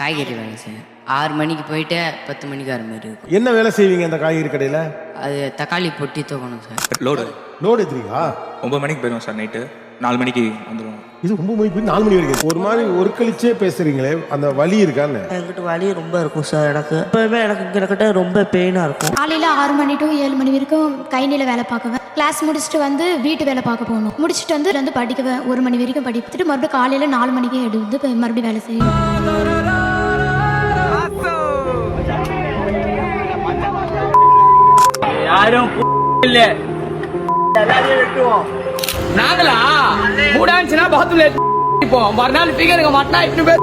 காய்கறி வேலை செய்வேன். ஆறு மணிக்கு போயிட்டு பத்து மணிக்கு வர மாதிரி இருக்கும். என்ன வேலை செய்வீங்க அந்த காய்கறி கடையில்? அது தக்காளி பொட்டி தூக்கணும் சார். லோடு லோடு எடுத்துறீங்களா ஒம்பது மணிக்கு போயிடுவோம் சார் நைட்டு நாலு மணிக்கு வந்துடுவோம். இது ரொம்ப மணிக்கு போய் நாலு மணி வரைக்கும் ஒரு மாதிரி ஒரு கழிச்சே பேசுறீங்களே அந்த வலி இருக்கான்னு. என்கிட்ட வலி ரொம்ப இருக்கும் சார் எனக்கு. எப்பவுமே எனக்கு கிட்டத்தட்ட ரொம்ப பெயினாக இருக்கும். காலையில் ஆறு மணி டு ஏழு மணி வரைக்கும் கைநில வேலை பார்க்குவேன் கிளாஸ் முடிச்சுட்டு வந்து வீட்டு வேலை பார்க்க போகணும். முடிச்சுட்டு வந்து வந்து படிக்குவேன் ஒரு மணி வரைக்கும் படிச்சுட்டு மறுபடியும் காலையில் நாலு மணிக்கு எடுத்து போய் மறுபடியும் வேலை செய்வேன் யாரும் இல்ல. நாங்களா? இருந்துச்சுன்னா பாத்ரூம்ல இப்போ மறுநாள் ஃபிகருங்க மாட்டினா இட்டு பேர்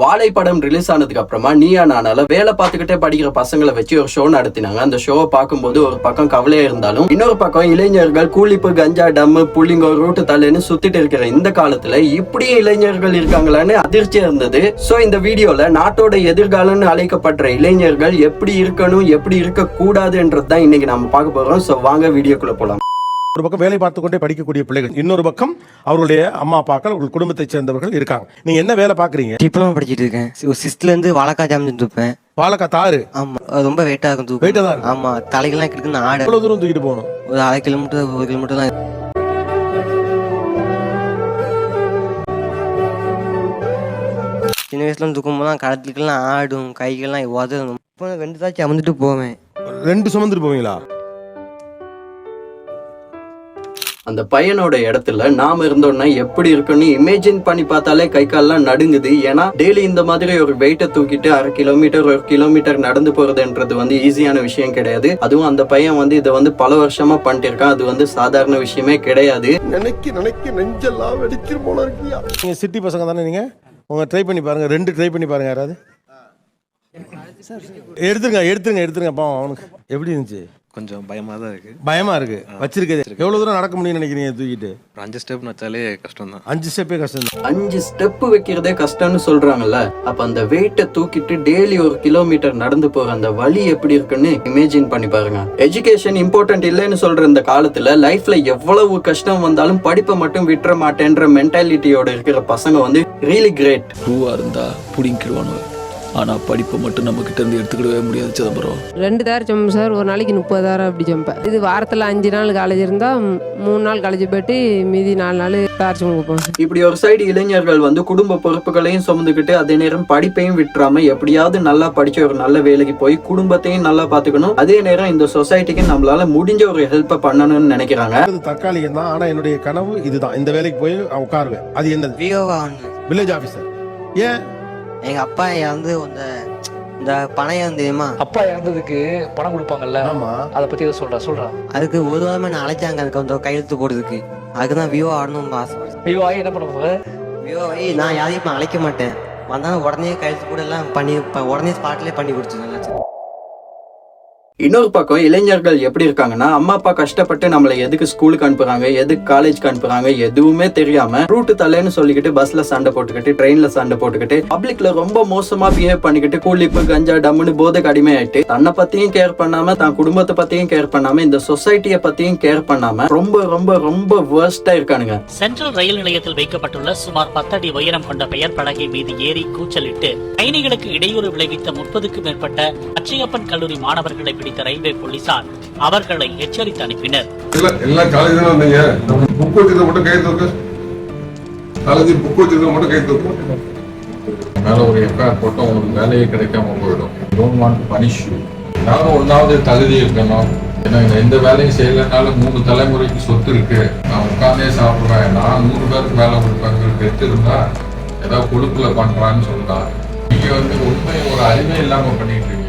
வாழை படம் ரிலீஸ் ஆனதுக்கு அப்புறமா நீயா நானால வேலை பார்த்துக்கிட்டே படிக்கிற பசங்களை வச்சு ஒரு ஷோ நடத்தினாங்க. அந்த ஷோவை பார்க்கும்போது ஒரு பக்கம் கவலையா இருந்தாலும் இன்னொரு பக்கம் இளைஞர்கள் கூலிப்பு கஞ்சா டம்மு புள்ளிங்க ரூட்டு தலைன்னு சுத்திட்டு இருக்கிற இந்த காலத்துல இப்படியே இளைஞர்கள் இருக்காங்களான்னு அதிர்ச்சியா இருந்தது. சோ இந்த வீடியோல நாட்டோட எதிர்காலம்னு அழைக்கப்படுற இளைஞர்கள் எப்படி இருக்கணும் எப்படி இருக்க கூடாதுன்றதுதான் இன்னைக்கு நம்ம பார்க்க போறோம். சோ வாங்க வீடியோக்குள்ள போலாம். ஒரு பக்கம் வேலை பார்த்து கொண்டே படிக்கக்கூடிய பிள்ளைகள் இன்னொரு பக்கம் அவர்களுடைய அம்மா அப்பாக்கள் அவர்கள் குடும்பத்தைச் சேர்ந்தவர்கள் இருக்காங்க. நீங்க என்ன வேலை பார்க்குறீங்க? டிப்ளமோ படிச்சிட்டு இருக்கேன். சிக்ஸ்த்ல இருந்து வாழைக்காய் ஜாமன் தூப்பேன் பாலக்கா தாறு? ஆமா. அது ரொம்ப வெயிட்டா இருக்கும் தூக்கம். ஆ தான். ஆமா. தலைக்கெல்லாம் கிடக்குன்னு ஆடு. எவ்வளவு தூரம் தூக்கிட்டு போகணும்? ஒரு அரை கிலோமீட்டர் ஒரு கிலோமீட்டர் தான் சின்ன வயசுல தூக்கும் போது கடத்துக்கெல்லாம் ஆடும் கைகள்லாம் உதவும் இப்போ ரெண்டு தாச்சும் அமர்ந்துட்டு போவேன். ரெண்டு சுமந்துட்டு போவீங்களா? அந்த பையனோட இடத்துல நாம இருந்தோம்னா எப்படி இருக்குன்னு இமேஜின் பண்ணி பார்த்தாலே கை கால்லாம் நடுங்குது. ஏன்னா டெய்லி இந்த மாதிரி ஒரு வெயிட்டை தூக்கிட்டு அரை கிலோமீட்டர் ஒரு கிலோமீட்டர் நடந்து போறதுன்றது வந்து ஈஸியான விஷயம் கிடையாது. அதுவும் அந்த பையன் வந்து இதை வந்து பல வருஷமா பண்ணிட்டு இருக்கான் அது வந்து சாதாரண விஷயமே கிடையாது. நினைக்க நினைக்க நெஞ்செல்லாம் வெடிக்கிற போல இருக்கியா? நீங்க சிட்டி பசங்க தானே நீங்க? உங்க ட்ரை பண்ணி பாருங்க ரெண்டு ட்ரை பண்ணி பாருங்க யாராவது. எடுத்துருங்க எடுத்துருங்க எடுத்துருங்க பாவம் அவனுக்கு. எப்படி இருந்துச்சு? கொஞ்சம் பயமாக தான் இருக்கு. பயமா இருக்கு. வச்சிருக்கது. எவ்வளவு தூரம் நடக்க முடியும்னு நினைக்கிறீங்க தூக்கிட்டு? ஒரு அஞ்சு ஸ்டெப் வச்சாலே கஷ்டம் தான். அஞ்சு ஸ்டெப்பே கஷ்டம் தான். அஞ்சு ஸ்டெப் வைக்கிறதே கஷ்டம்னு சொல்றாங்கல்ல. அப்ப அந்த வெயிட்டை தூக்கிட்டு டெய்லி ஒரு கிலோமீட்டர் நடந்து போற அந்த வலி எப்படி இருக்குன்னு இமேஜின் பண்ணி பாருங்க. எஜுகேஷன் இம்பார்ட்டன்ட் இல்லைன்னு சொல்ற இந்த காலத்துல லைஃப்ல எவ்வளவு கஷ்டம் வந்தாலும் படிப்பை மட்டும் விட்டுற மாட்டேன்ற மென்டாலிட்டியோட இருக்கிற பசங்க வந்து ரியலி கிரேட் ரூவா இருந்தா புடிங்கிடுவானுவ ஆனா படிப்பை மட்டும் நம்ம கிட்ட இருந்து எடுத்துக்கிடவே முடியாது சிதம்பரம். ரெண்டு தாரம் ஜம்பேன் சார் ஒரு நாளைக்கு முப்பதாயிரம் அப்படி ஜம்பேன் இது வாரத்தில் அஞ்சு நாள் காலேஜ் இருந்தால் மூணு நாள் காலேஜ் போயிட்டு மீதி நாலு நாள் தாரிச்சு கொடுப்போம் இப்படி ஒரு சைடு இளைஞர்கள் வந்து குடும்ப பொறுப்புகளையும் சுமந்துக்கிட்டு அதே நேரம் படிப்பையும் விட்டுறாம எப்படியாவது நல்லா படிச்ச ஒரு நல்ல வேலைக்கு போய் குடும்பத்தையும் நல்லா பாத்துக்கணும். அதே நேரம் இந்த சொசைட்டிக்கு நம்மளால முடிஞ்ச ஒரு ஹெல்ப் பண்ணணும்னு நினைக்கிறாங்க. அது தற்காலிகம் தான் ஆனா என்னுடைய கனவு இதுதான். இந்த வேலைக்கு போய் உட்காருவேன். அது என்னது? வில்லேஜ் ஆபீசர் ஏன்? எங்க அப்பா வந்து இந்த இந்த பணையம் தெரியுமா? அப்பா இறந்ததுக்கு பணம் கொடுப்பாங்கல்ல? ஆமா. அதை பத்தி எதை சொல்ற சொல்றா. அதுக்கு ஒரு வாரமா நான் அழைச்சாங்க அதுக்கு வந்து கையெழுத்து போடுறதுக்கு. அதுக்கு தான் விவோ ஆடணும்னு ஆசை. ஐயோ ஆயி என்ன பண்ண போக விவோ நான் யாரையும் இப்ப அழைக்க மாட்டேன். வந்தாலும் உடனே கையெழுத்து கூட எல்லாம் பண்ணி உடனே ஸ்பாட்லேயே பண்ணி கொடுத்துருங்க இன்னொரு பக்கம் இளைஞர்கள் எப்படி இருக்காங்கன்னா அம்மா அப்பா கஷ்டப்பட்டு நம்மளை எதுக்கு ஸ்கூலுக்கு அனுப்புறாங்க எதுக்கு காலேஜ்க்கு அனுப்புறாங்க எதுவுமே தெரியாம ரூட்டு தலைன்னு சொல்லிக்கிட்டு பஸ்ல சண்டை போட்டுக்கிட்டு ட்ரெயின்ல சண்டை போட்டுக்கிட்டு பப்ளிக்ல ரொம்ப மோசமா பிஹேவ் பண்ணிக்கிட்டு கூலிப்பு கஞ்சா டம்முன்னு போதைக்கு அடிமையாயிட்டு தன்னை பத்தியும் கேர் பண்ணாம தான் குடும்பத்தை பத்தியும் கேர் பண்ணாம இந்த சொசைட்டியை பத்தியும் கேர் பண்ணாம ரொம்ப ரொம்ப ரொம்ப வேர்ஸ்டா இருக்கானுங்க. சென்ட்ரல் ரயில் நிலையத்தில் வைக்கப்பட்டுள்ள சுமார் பத்தடி உயரம் கொண்ட பெயர் பலகை மீது ஏறி கூச்சலிட்டு பயணிகளுக்கு இடையூறு விளைவித்த முப்பதுக்கும் மேற்பட்ட அச்சையப்பன் கல்லூரி மாணவர்களை பிடித்த ரயில்வே போலீசார் அவர்களை எச்சரித்து அனுப்பினர். எல்லாம் எல்லாம் வந்தீங்க. புக் வச்சிருக்க மட்டும் கை தூக்கு. காலேஜ் புக் வச்சிருக்க மட்டும் கை தூக்கு. மேல ஒரு எஃப்ஐஆர் போட்டா உங்களுக்கு வேலையே கிடைக்காம போயிடும். டோன்ட் வாண்ட் பனிஷ் யூ நானும் ஒன்றாவது தகுதி இருக்கணும். ஏன்னா எந்த வேலையும் செய்யலைனாலும் மூணு தலைமுறைக்கு சொத்து இருக்கு. நான் உட்காந்தே சாப்பிடுவேன். நான் நூறு பேருக்கு வேலை கொடுப்பேன். கெட்டு இருந்தா ஏதாவது கொழுப்புல பண்றான்னு சொன்னா நீங்க வந்து உண்மை ஒரு அறிவே இல்லாம பண்ணிட்டு இருக்கீங்க.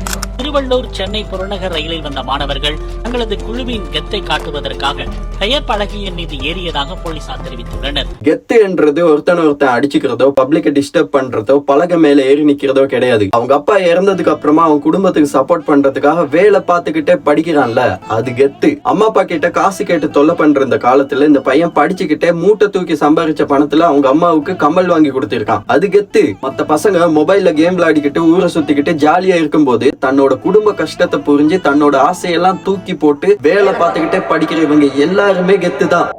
திருவள்ளூர் சென்னை புறநகர் ரயிலில் வந்த மாணவர்கள் தங்களது குழுவின் கெத்தை காட்டுவதற்காக பெயர் பலகையின் மீது ஏறியதாக போலீசார் தெரிவித்துள்ளனர். கெத்து என்றது ஒருத்தன் ஒருத்தன் அடிச்சுக்கிறதோ பப்ளிக்க டிஸ்டர்ப் பண்றதோ பலகை மேல ஏறி நிக்கிறதோ கிடையாது. அவங்க அப்பா இறந்ததுக்கு அப்புறமா அவங்க குடும்பத்துக்கு சப்போர்ட் பண்றதுக்காக வேலை பார்த்துக்கிட்டே படிக்கிறான்ல. அது கெத்து. அம்மா அப்பா கிட்ட காசு கேட்டு தொல்லை பண்ற இந்த காலத்துல இந்த பையன் படிச்சுக்கிட்டே மூட்டை தூக்கி சம்பாரிச்ச பணத்துல அவங்க அம்மாவுக்கு கம்மல் வாங்கி கொடுத்திருக்கான். அது கெத்து. மத்த பசங்க மொபைல்ல கேம் விளையாடிக்கிட்டு ஊரை சுத்திக்கிட்டு ஜாலியா இருக்கும்போது தன்னோட குடும்ப கஷ்டத்தை புரிஞ்சு தன்னோட ஆசையெல்லாம் தூக்கி போட்டு வேலை பார்த்துக்கிட்டே படிக்கிற இவங்க எல்லாருமே கெத்து தான்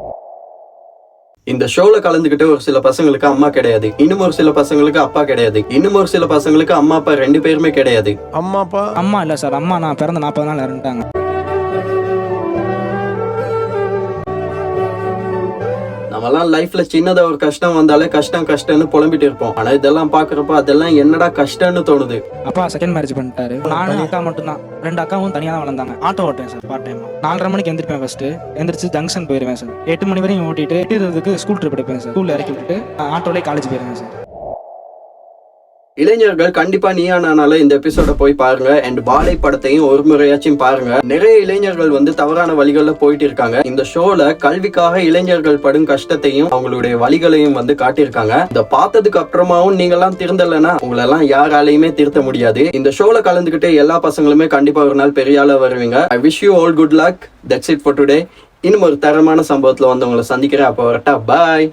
இந்த ஷோல கலந்துகிட்டு ஒரு சில பசங்களுக்கு அம்மா கிடையாது. இன்னும் ஒரு சில பசங்களுக்கு அப்பா கிடையாது. இன்னும் ஒரு சில பசங்களுக்கு அம்மா அப்பா ரெண்டு பேருமே கிடையாது. அம்மா அப்பா? அம்மா இல்ல சார் அம்மா நான் பிறந்த நாற்பது நாள் இறந்துட்டாங்க. நம்மலாம் லைஃப்ல சின்னதா ஒரு கஷ்டம் வந்தாலே கஷ்டம் கஷ்டம்னு புலம்பிட்டு இருப்போம். ஆனா இதெல்லாம் பாக்குறப்ப அதெல்லாம் என்னடா கஷ்டம்னு தோணுது. அப்பா செகண்ட் மேரேஜ் பண்ணிட்டாரு. நானும் அக்கா மட்டும் தான் ரெண்டு அக்காவும் தனியா தான் வளர்ந்தாங்க. ஆட்டோ ஓட்டுவேன் சார் பார்ட் டைம் நாலரை மணிக்கு எந்திரிப்பேன் ஃபர்ஸ்ட் எந்திரிச்சு ஜங்ஷன் போயிருவேன் சார் எட்டு மணி வரையும் ஓட்டிட்டு எட்டு ஸ்கூல் ட்ரிப் எடுப்பேன் சார் ஸ்கூல்ல இறக்கி விட்டுட்டு ஆட்டோலேயே காலேஜ் போயிருவேன் சார் இளைஞர்கள் கண்டிப்பா நீயா நானால இந்த எபிசோட போய் பாருங்க. அண்ட் பாலை படத்தையும் ஒரு முறையாச்சும் பாருங்க. நிறைய இளைஞர்கள் வந்து தவறான வழிகள்ல போயிட்டு இருக்காங்க. இந்த ஷோல கல்விக்காக இளைஞர்கள் படும் கஷ்டத்தையும் அவங்களுடைய வழிகளையும் வந்து காட்டியிருக்காங்க. இதை பார்த்ததுக்கு அப்புறமாவும் நீங்க எல்லாம் திருந்தலைன்னா உங்களை எல்லாம் யாராலையுமே திருத்த முடியாது. இந்த ஷோல கலந்துகிட்டே எல்லா பசங்களுமே கண்டிப்பா ஒரு நாள் பெரிய ஆளா வருவீங்க. I wish you all good luck that's it for today இன்னும் ஒரு தரமான சம்பவத்துல வந்து உங்களை சந்திக்கிறேன். அப்போ வரட்டா. பாய்